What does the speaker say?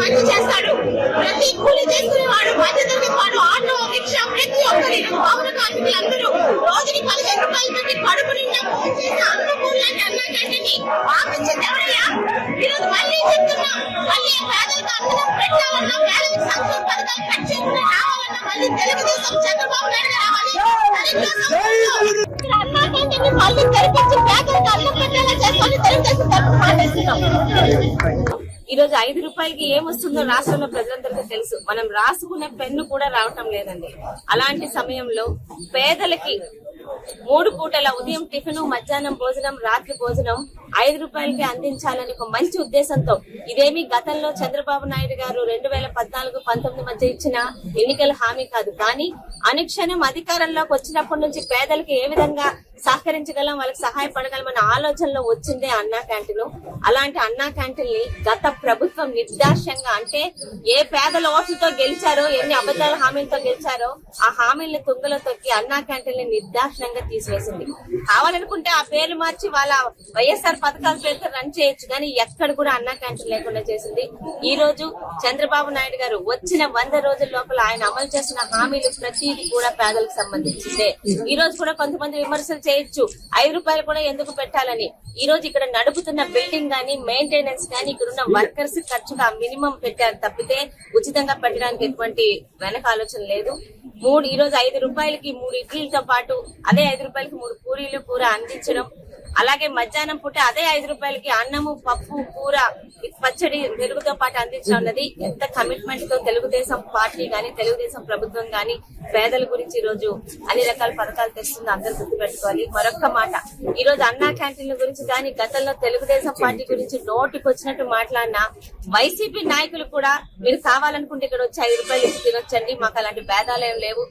మంచి చేస్తాడు ప్రతి కూలి చేసుకునేవాడు మధ్యతరగతి వాడు ఆటో రిక్షా ప్రతి ఒక్కరి పౌర కార్మికులందరూ రోజుకి పదిహేను రూపాయలు పెట్టి కడుపు నిండా అన్నా ఎవరయ్యా మళ్ళీ చెప్తున్నా మళ్ళీ పేదలకు అన్నం పెట్టాలన్నా పేదలకు సంక్షేమ పథకాలు కట్ చేయకుండా రావాలన్నా మళ్ళీ తెలుగుదేశం చంద్రబాబు నాయుడు రావాలి తెలుగుదేశం అన్నా మళ్ళీ తెరిపించి ఈ రోజు ఐదు రూపాయలకి ఏమొస్తుందో రాష్ట్రంలో ప్రజలందరికీ తెలుసు. మనం రాసుకునే పెన్ను కూడా రావటం లేదండి. అలాంటి సమయంలో పేదలకి మూడు పూటల ఉదయం టిఫిన్ మధ్యాహ్నం భోజనం రాత్రి భోజనం ఐదు రూపాయలకి అందించాలని ఒక మంచి ఉద్దేశంతో ఇదేమి గతంలో చంద్రబాబు నాయుడు గారు రెండు వేల పద్నాలుగు పంతొమ్మిది మధ్య ఇచ్చిన ఎన్నికల హామీ కాదు. కానీ అనుక్షణం అధికారంలోకి వచ్చినప్పటి నుంచి పేదలకు ఏ విధంగా సహకరించగలం వాళ్ళకి సహాయపడగలమన్న ఆలోచనలో వచ్చిందే అన్నా క్యాంటీన్ అలాంటి అన్నా క్యాంటీన్ని గత ప్రభుత్వం నిర్దాక్ష్యంగా అంటే ఏ పేదల ఓట్లతో గెలిచారో ఎన్ని అబద్దాల హామీలతో గెలిచారో ఆ హామీలను తుంగలో తొక్కి అన్నా క్యాంటీన్ని తీసివేసింది. కావాలనుకుంటే ఆ పేర్లు మార్చి వాళ్ళ వైఎస్ఆర్ పథకాల పేరుతో రన్ చేయొచ్చు కానీ ఎక్కడ కూడా అన్నా క్యాంటీన్ లేకుండా చేసింది. ఈ రోజు చంద్రబాబు నాయుడు గారు వచ్చిన వంద రోజుల లోపల ఆయన అమలు చేసిన హామీలు ప్రతిదీ కూడా పేదలకు సంబంధించిందే. ఈ రోజు కూడా కొంతమంది విమర్శలు చేయొచ్చు ఐదు రూపాయలు కూడా ఎందుకు పెట్టాలని? ఈ రోజు ఇక్కడ నడుపుతున్న బిల్డింగ్ గానీ మెయింటెనెన్స్ గానీ ఇక్కడ ఉన్న వర్కర్స్ ఖర్చుగా మినిమం పెట్టారు తప్పితే ఉచితంగా పెట్టడానికి ఎటువంటి వెనక ఆలోచన లేదు. మూడు ఈ రోజు ఐదు రూపాయలకి మూడు ఇడ్లీలతో పాటు అదే ఐదు రూపాయలకి మూడు పూరీలు కూర అందించడం అలాగే మధ్యాహ్నం పూట అదే ఐదు రూపాయలకి అన్నము పప్పు కూర పచ్చడి పెరుగుతో పాటు అందించడం అన్నది ఎంత కమిట్మెంట్తో తెలుగుదేశం పార్టీ గాని తెలుగుదేశం ప్రభుత్వం గాని పేదల గురించి ఈ రోజు అన్ని రకాల పథకాలు తెస్తుంది. అందరూ గుర్తుపెట్టుకోవాలి. మరొక్క మాట. ఈ రోజు అన్నా క్యాంటీన్ల గురించి కానీ గతంలో తెలుగుదేశం పార్టీ గురించి నోటికి వచ్చినట్టు మాట్లాడిన వైసీపీ నాయకులు కూడా మీరు కావాలనుకుంటే ఇక్కడ వచ్చి ఐదు రూపాయలు ఇచ్చి తినొచ్చండి. మాకు అలాంటి భేదాలు ఏం లేవు.